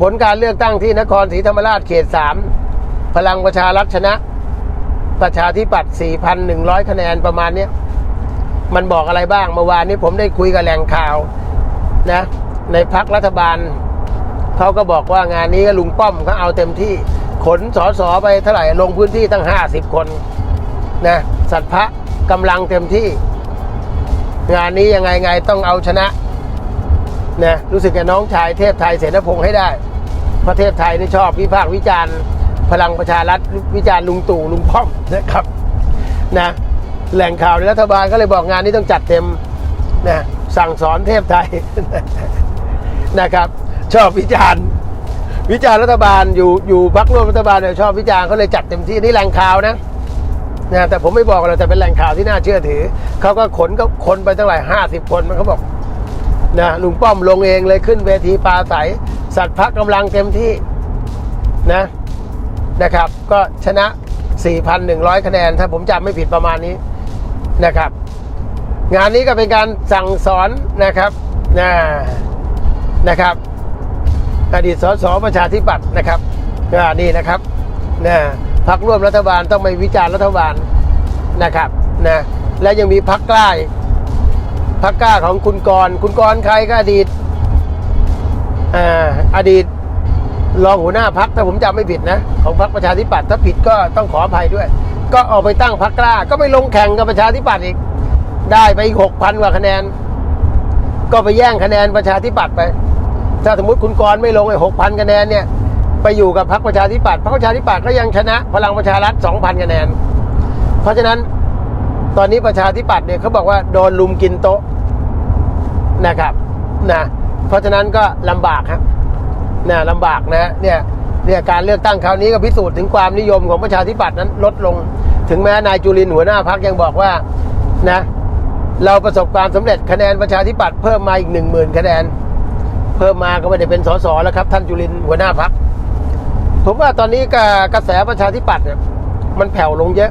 ผลการเลือกตั้งที่นครศรีธรรมราชเขตสามพลังประชารัฐชนะ ประชาธิปัตย์ 4,100 คะแนนประมาณนี้มันบอกอะไรบ้างเมื่อวานนี้ผมได้คุยกับแหล่งข่าวนะในพักรัฐบาล เขาก็บอกว่างานนี้ลุงป้อมเขาเอาเต็มที่ขนสอสอไปเท่าไหร่ลงพื้นที่ตั้ง 50 คนนะสัตว์พระกำลังเต็มที่ งานนี้ยังไงไงต้องเอาชนะนะรู้สึกกับน้องชายเทพไทยเสนาพงษ์ให้ได้ เพระเทพไทยนี่ชอบวิพากษ์วิจารณ์ พลังประชารัฐวิจารณ์ลุงตู่ลุงป้อมนะครับนะแหล่งข่าวในรัฐบาลก็เลยบอกงานนี้ต้องจัดเต็มนะสั่งสอนเทพไทยนะครับ ชอบวิจารณ์ วิจารณ์รัฐบาลอยู่อยู่พักร่วมรัฐบาลเนี่ยชอบวิจารณ์เขาเลยจัดเต็มที่นี่แหล่งข่าวนะนะแต่ผมไม่บอกเราแต่เป็นแหล่งข่าวที่น่าเชื่อถือเขาก็ขนก็คนไปตั้งหลายห้าสิบคนมันเขาบอกนะลุงป้อมลงเองเลยขึ้นเวทีปราศัย สัตว์พักกำลังเต็มที่นะนะครับ ก็ชนะ 4,100 คะแนน ถ้าผมจำไม่ผิดประมาณนี้นะครับ งานนี้ก็เป็นการสั่งสอนนะครับนะนะครับ อดีตสสประชาธิปัตย์นะครับอ่านี่นะครับนะพักร่วมรัฐบาลต้องไม่วิจารณ์รัฐบาลนะครับนะและยังมีพักกล้าพักกล้าของคุณกรณ์คุณกรณ์ใครก็อดีต อ่าอดีตรองหัวหน้าพักถ้าผมจำไม่ผิดนะ ของพักประชาธิปัตย์ถ้าผิดก็ต้องขออภัยด้วย ก็ออกไปตั้งพักกล้า ก็ไปลงแข่งกับประชาธิปัตย์อีก ได้ไปอีกหกพันกว่าคะแนน ก็ไปแย่งคะแนนประชาธิปัตย์ไป ถ้าสมมติคุณกรไม่ลงไอ้หกพันคะแนนเนี่ย ไปอยู่กับพรรคประชาธิปัตย์พรรคประชาธิปัตย์ก็ยังชนะ พลังประชารัฐสองพันคะแนน เพราะฉะนั้นตอนนี้ประชาธิปัตย์เนี่ยเขาบอกว่าโดนลุมกินโต๊ะนะครับนะ เพราะฉะนั้นก็ลำบากครับนะลำบากนะเนี่ยเนี่ยการเลือกตั้งคราวนี้ก็พิสูจน์ถึงความนิยมของประชาธิปัตย์นั้นลดลง ถึงแม้นายจุลินหัวหน้าพรรคยังบอกว่านะเราประสบความสำเร็จคะแนนประชาธิปัตย์เพิ่มมาอีกหนึ่งหมื่นคะแนน เพิ่มมาก็ไม่ได้เป็นสสแล้วครับ ท่านจุลินหัวหน้าพักผมว่าตอนนี้กกระแสประชาธิปัตย์เนี่ยมันแผ่วลงเยอะ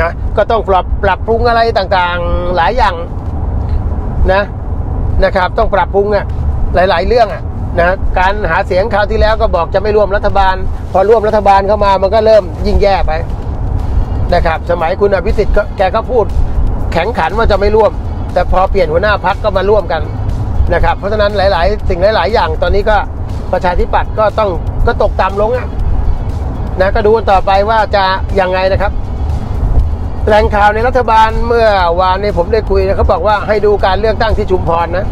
นะก็ต้องปรับปรับปรุงอะไรต่างๆหลายอย่างนะ นะครับ ต้องปรับปรุงอะหลาย ๆ เรื่องอะนะการหาเสียงคราวที่แล้วก็บอกจะไม่ร่วมรัฐบาล พอร่วมรัฐบาลเข้ามามันก็เริ่มยิ่งแย่ไปนะครับ สมัยคุณอภิสิทธิ์ก็แกก็พูดแข็งขันว่าจะไม่ร่วม แต่พอเปลี่ยนหัวหน้าพักก็มาร่วมกันนะครับ เพราะฉะนั้นหลาย ๆ สิ่งหลาย ๆ อย่างตอนนี้ก็ประชาธิปัตย์ก็ต้องก็ตกต่ำลงอะนะก็ดูต่อไปว่าจะยังไงนะครับ แหล่งข่าวในรัฐบาลเมื่อวานนี้ผมได้คุยนะเขาบอกว่าให้ดูการเลือกตั้งที่ชุมพรนะ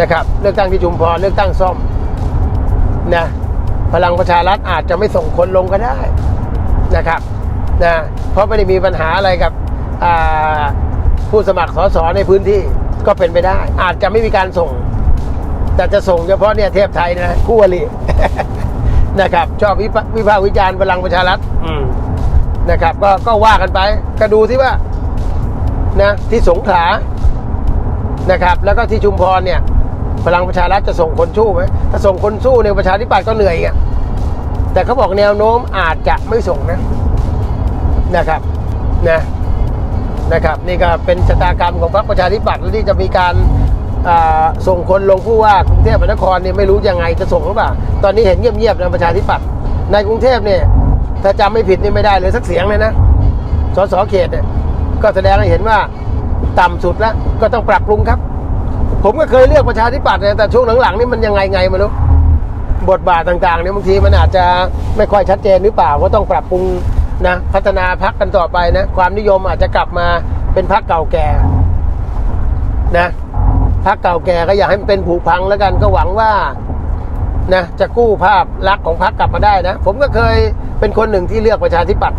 นะครับ เลือกตั้งที่ชุมพรเลือกตั้งซ่อมนะพลังประชารัฐอาจจะไม่ส่งคนลงก็ได้นะครับนะเพราะไม่ได้มีปัญหาอะไรกับผู้สมัครสสในพื้นที่ก็เป็นไปได้ อาจจะไม่มีการส่ง แต่จะส่งเฉพาะเนี่ยเทพไทยนะคู่อรินะครับ ชอบวิพวิพากษ์วิจารณ์พลังประชารัฐอืม นะครับ ก็ก็ว่ากันไปก็ดูที่ว่านะที่สงขลานะครับ แล้วก็ที่ชุมพรเนี่ยพลังประชารัฐจะส่งคนสู้ไหมถ้าส่งคนสู้เนี่ยประชาธิปัตย์ก็เหนื่อยอีกอะแต่เขาบอกแนวโน้มอาจจะไม่ส่งนะนะครับนะนะครับ นี่ก็เป็นชะตากรรมของพรรคประชาธิปัตย์ที่จะมีการส่งคนลงผู้ว่ากรุงเทพมหานครเนี่ยไม่รู้ยังไงจะส่งหรือเปล่า ตอนนี้เห็นเงียบๆนะประชาธิปัตย์ในกรุงเทพเนี่ย ถ้าจำไม่ผิดนี่ไม่ได้เลยสักเสียงเลยนะสสเขตเนี่ยก็แสดงให้เห็นว่าต่ำสุดแล้วก็ต้องปรับปรุงครับ ผมก็เคยเลือกประชาธิปัตย์นะแต่ช่วงหลังๆนี่มันยังไงไงไม่รู้บทบาทต่างๆเนี่ยบางทีมันอาจจะไม่ค่อยชัดเจนหรือเปล่าก็ต้องปรับปรุงนะพัฒนาพักกันต่อไปนะ ความนิยมอาจจะกลับมาเป็นพักเก่าแก่นะพักเก่าแก่ก็อยากให้มันเป็นผุพังแล้วกันก็หวังว่า นะจะกู้ภาพลักษณ์ของพักกลับมาได้นะ ผมก็เคยเป็นคนหนึ่งที่เลือกประชาธิปัตย์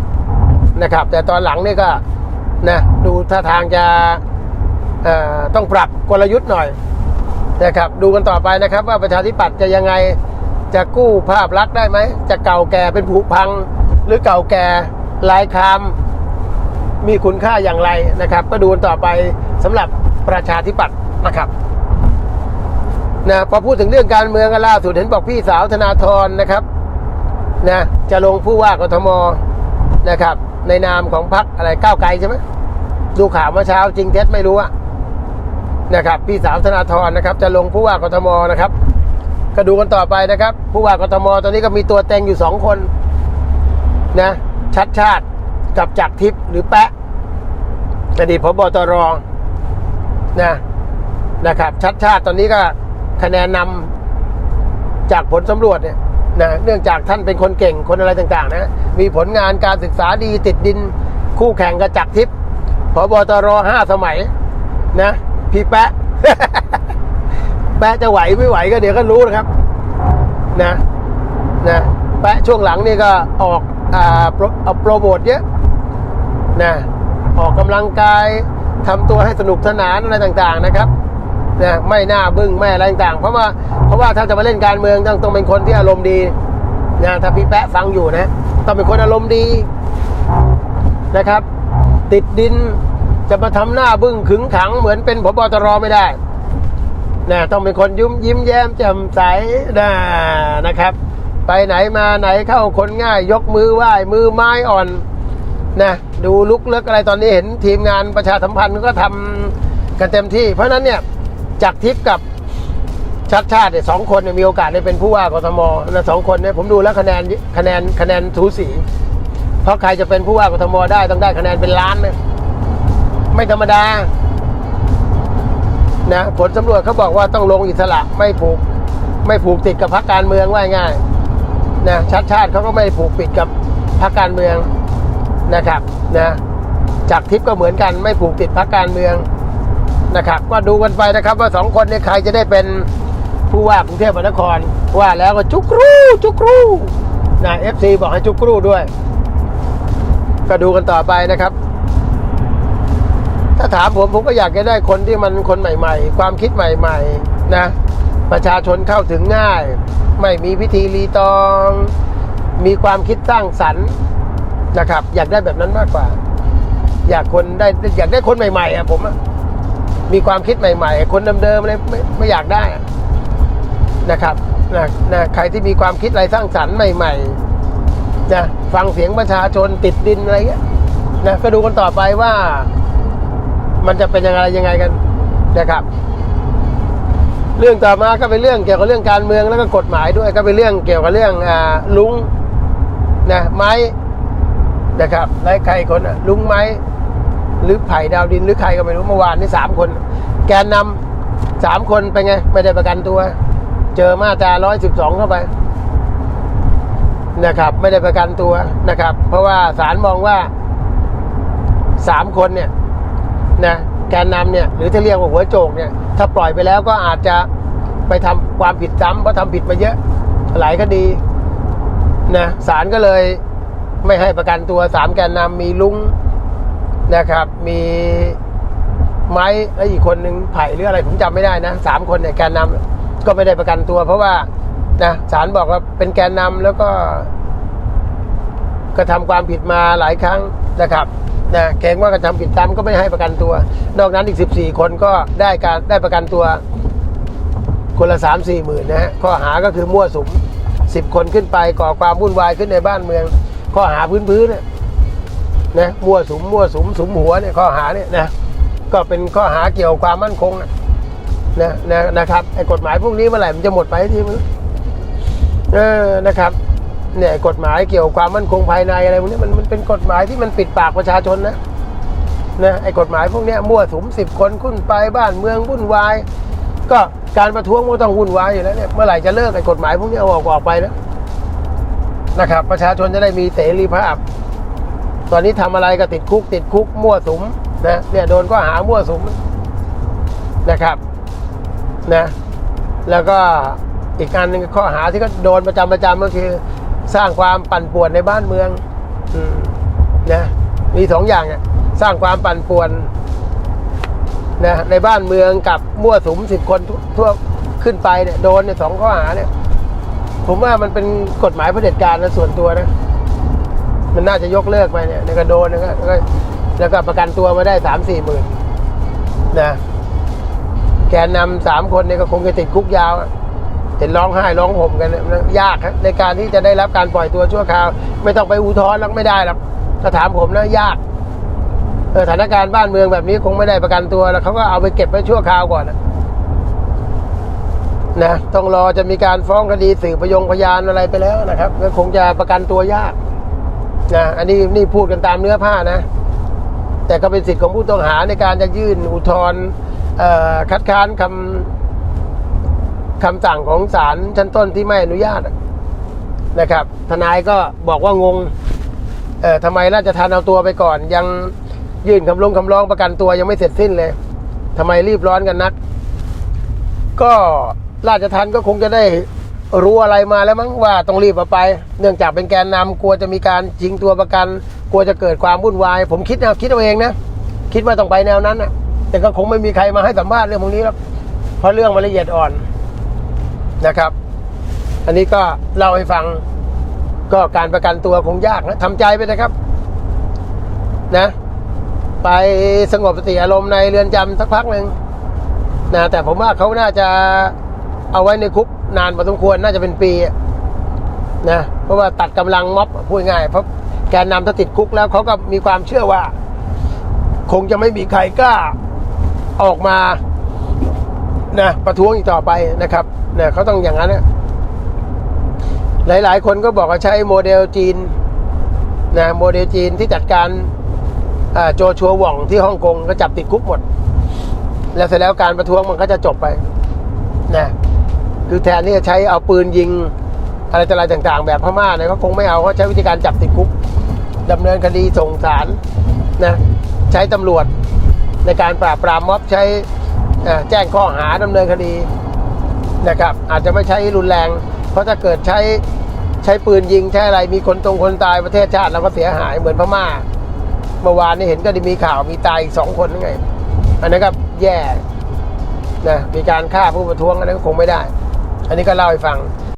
นะครับ แต่ตอนหลังนี่ก็นะดูท่าทางจะต้องปรับกลยุทธ์หน่อยนะครับดูกันต่อไปนะครับ ว่าประชาธิปัตย์จะยังไงจะกู้ภาพลักษณ์ได้ไหม จะเก่าแก่เป็นผุพัง หรือเก่าแก่ลายคามมีคุณค่าอย่างไรนะครับ ก็ดูกันต่อไปสำหรับประชาธิปัตย์นะครับ นะพอพูดถึงเรื่องการเมืองกันล่าสุดเห็นบอกพี่สาวธนาธรนะครับนะจะลงผู้ว่ากทมนะครับ ในนามของพรรคอะไรก้าวไกลใช่ไหมดูข่าวเมื่อเช้าจริงเท็จไม่รู้อะนะครับ พี่สาวธนาธรนะครับ จะลงผู้ว่ากทมนะครับ ก็ดูกันต่อไปนะครับ ผู้ว่ากทมตอนนี้ก็มีตัวเต็งอยู่สองคนนะชัดชาติกับจักรทิพย์หรือแปะอดีตพบตรนะนะครับ ชัดชาติตอนนี้ก็ คะแนนนำจากผลสำรวจเนี่ยนะเนื่องจากท่านเป็นคนเก่งคนอะไรต่างๆนะมีผลงานการศึกษาดีติดดิน คู่แข่งกับจักรทิพย์พบตรห้าสมัยนะพี่แปะแปะจะไหวไม่ไหวก็เดี๋ยวก็รู้นะครับนะนะแปะช่วงหลังนี่ก็ออกอ่าโปรเอาโปรโมทเยอะนะออกกำลังกายทำตัวให้สนุกสนานอะไรต่างๆนะครับ นะไม่น้าบึ้งไม่อะไรต่างๆเพราะว่าเพราะว่าถ้าจะมาเล่นการเมืองต้องต้องเป็นคนที่อารมณ์ดีนะถ้าพี่แปะฟังอยู่นะต้องเป็นคนอารมณ์ดีนะครับ ติดดินจะมาทำหน้าบึ้งขึงขังเหมือนเป็นพบตรไม่ได้นะต้องเป็นคนยิ้มยิ้มแย้มแจ่มใสนะนะครับ ไปไหนมาไหนเข้าคนง่าย ยกมือไหว้มือไม้อ่อนนะดูลุกเลิกอะไรตอนนี้เห็นทีมงานประชาสัมพันธ์ก็ทำกันเต็มที่ เพราะนั้นเนี่ย จากทิพย์กับชัดชาติเนี่ยสองคนเนี่ยมีโอกาสได้เป็นผู้ว่ากทมนะสองคนเนี่ยผมดูแล้วคะแนนคะแนนคะแนนทูสี เพราะใครจะเป็นผู้ว่ากทมได้ต้องได้คะแนนเป็นล้านนะไม่ธรรมดานะผลสำรวจเขาบอกว่าต้องลงอิสระไม่ผูก ไม่ผูกติดกับพรรคการเมืองว่าง่ายนะชัดชาติเขาก็ไม่ผูกปิดกับพรรคการเมืองนะครับนะจากทิพย์ก็เหมือนกันไม่ผูกติดพรรคการเมือง นะครับก็ดูกันไปนะครับว่าสองคนนี้ใครจะได้เป็นผู้ว่ากรุงเทพมหานคร ว่าแล้วก็จุกรูจุกรูนะเอฟซีบอกให้จุกรูด้วย ก็ดูกันต่อไปนะครับ ถ้าถามผมผมก็อยากจะได้คนที่มันคนใหม่ ๆ ความคิดใหม่ ๆ นะ ประชาชนเข้าถึงง่าย ไม่มีพิธีรีตอง มีความคิดสร้างสรรค์นะครับ อยากได้แบบนั้นมากกว่า อยากคนได้อยากได้คนใหม่ ๆอะผมอะ มีความคิดใหม่ๆ คนเดิมๆอะไรไม่ไม่อยากได้นะครับนะนะใครที่มีความคิดอะไรสร้างสรรค์ใหม่ๆนะฟังเสียงประชาชนติดดินอะไรเงี้ยนะก็ดูกันต่อไปว่า มันจะเป็นยังไงยังไงกันนะครับ เรื่องต่อมาก็เป็นเรื่องเกี่ยวกับเรื่องการเมืองแล้วก็กฎหมายด้วย ก็เป็นเรื่องเกี่ยวกับเรื่องอ่าลุงนะไม้นะครับและใครคนอะลุงไม้ หรือไผ่ดาวดินหรือใครก็ไม่รู้เมื่อวานนี่สามคน แกนนำสามคนไปนไง ไม่ได้ประกันตัว เจอมาตราร้อยสิบสองเข้าไปนะครับ ไม่ได้ประกันตัวนะครับ เพราะว่าศาลมองว่าสามคนเนี่ยนะแกนนำเนี่ยหรือที่เรียกว่าหัวโจกเนี่ย ถ้าปล่อยไปแล้วก็อาจจะไปทำความผิดซ้ำเพราะทำผิดมาเยอะหลายคดีนะศาลก็เลยไม่ให้ประกันตัวสามแกนนำมีลุง นะครับ มีไม้และอีกคนหนึ่งไผ่หรืออะไรผมจำไม่ได้นะสามคนเนี่ยแกนนำก็ไม่ได้ประกันตัว เพราะว่านะศาลบอกว่าเป็นแกนนำแล้วก็กระทำความผิดมาหลายครั้งนะครับนะเกรงว่ากระทำผิดซ้ำก็ไม่ให้ประกันตัว นอกนั้นอีก 14 คนก็ได้การได้ประกันตัว คนละ 3 4 หมื่นนะฮะข้อหาก็คือมั่วสุม 10 คนขึ้นไปก่อความวุ่นวายขึ้นในบ้านเมือง ข้อหาพื้นพื้นๆเนี่ย นะมั่วสุมมั่วสุมสุมหัวเนี่ยข้อหาเนี่ยนะก็เป็นข้อหาเกี่ยวกับความมั่นคงนะนะนะนะครับไอ้กฎหมายพวกนี้เมื่อไหร่มันจะหมดไปทีมั้งเออนะครับเนี่ยกฎหมายเกี่ยวกับความมั่นคงภายในอะไรพวกนี้มันมันเป็นกฎหมายที่มันปิดปากประชาชนนะนะไอ้กฎหมายพวกนี้มั่วสุมสิบคนขึ้นไปบ้านเมืองวุ่นวาย ก็การประท้วงมันก็ต้องวุ่นวายอยู่แล้วเนี่ยเมื่อไหร่จะเลิกไอ้กฎหมายพวกนี้เอาออกออกไปนะนะครับ ประชาชนจะได้มีเสรีภาพ ตอนนี้ทำอะไรก็ติดคุก ติดคุกมั่วสุมนะเนี่ยโดนก็หามั่วสุมนะครับนะแล้วก็อีกอันหนึ่งข้อหาที่ก็โดนประจำประจำก็คือสร้างความปั่นป่วนในบ้านเมืองนะมีสองอย่างอะสร้างความปั่นป่วนนะในบ้านเมืองกับมั่วสุมสิบคนทั่วทั่วขึ้นไปเนี่ยโดนเนี่ยสองข้อหาเนี่ย ผมว่ามันเป็นกฎหมายเผด็จการนะส่วนตัวนะ มันน่าจะยกเลิกไปเนี่ยเนี่ยก็โดนแล้วก็แล้วก็ประกันตัวมาได้สามสี่หมื่นนะแกนนำสามคนเนี่ยก็คงจะติดคุกยาวเห็นร้องไห้ร้องห่มกันเนี่ยยากครับในการที่จะได้รับการปล่อยตัวชั่วคราว ไม่ต้องไปอุทธรณ์แล้วไม่ได้หรอกถ้าถามผมนะยากสถานการณ์บ้านเมืองแบบนี้คงไม่ได้ประกันตัวแล้วเขาก็เอาไปเก็บไว้ชั่วคราวก่อนนะนะต้องรอจะมีการฟ้องคดีสื่อพยงพยานอะไรไปแล้วนะครับก็คงจะประกันตัวยาก นะอันนี้นี่พูดกันตามเนื้อผ้านะ แต่ก็เป็นสิทธิ์ของผู้ต้องหาในการจะยื่นอุทธรณ์คัดค้านคำคำสั่งของศาลชั้นต้นที่ไม่อนุญาตนะครับ ทนายก็บอกว่างงเออทำไมราชทันเอาตัวไปก่อน ยังยื่นคำลงคำร้องประกันตัวยังไม่เสร็จสิ้นเลยทำไมรีบร้อนกันนัก ก็ราชทันก็คงจะได้ รู้อะไรมาแล้วมั้งว่าต้องรีบเอาไป เนื่องจากเป็นแกนนำกลัวจะมีการชิงตัวประกัน กลัวจะเกิดความวุ่นวาย ผมคิดนะคิดเอาเองนะคิดว่าต้องไปแนวนั้นนะแต่ก็คงไม่มีใครมาให้สัมภาษณ์เรื่องพวกนี้หรอกเพราะเรื่องมันละเอียดอ่อนนะครับ อันนี้ก็เล่าให้ฟังก็การประกันตัวคงยากนะทำใจไปนะครับนะ ไปสงบสติอารมณ์ในเรือนจำสักพักหนึ่งนะแต่ผมว่าเขาน่าจะเอาไว้ในคุก นานพอสมควรน่าจะเป็นปีนะเพราะว่าตัดกำลังม็อบพูดง่ายเพราะแกนนำถ้าติดคุกแล้วเขาก็มีความเชื่อว่า คงจะไม่มีใครกล้าออกมานะประท้วงอีกต่อไปนะครับนะเขาต้องอย่างนั้นนะหลาย ๆ คนก็บอกว่าใช้โมเดลจีนนะโมเดลจีนที่จัดการโจชัวหว่องที่ฮ่องกงก็จับติดคุกหมด แล้วเสร็จแล้วการประท้วงมันก็จะจบไปนะ คือแทนที่จะใช้เอาปืนยิงอะไรต่ออะไรต่างๆ แบบพม่าเนี่ยก็คงไม่เอาเขาใช้วิธีการจับติดคุกดำเนินคดีส่งศาลนะใช้ตำรวจในการปราบปรามม็อบใช้แจ้งข้อหาดำเนินคดีนะครับ อาจจะไม่ใช้รุนแรง เพราะถ้าเกิดใช้ใช้ปืนยิงใช้อะไรมีคนตรงคนตายประเทศชาติเราก็เสียหายเหมือนพม่าเมื่อวานนี้เห็นก็ได้มีข่าวมีตายอีกสองคนนั่นไง อันนั้นก็แย่นะมีการฆ่าผู้ประท้วงอันนั้นก็คงไม่ได้ อันนี้ก็เล่าให้ฟัง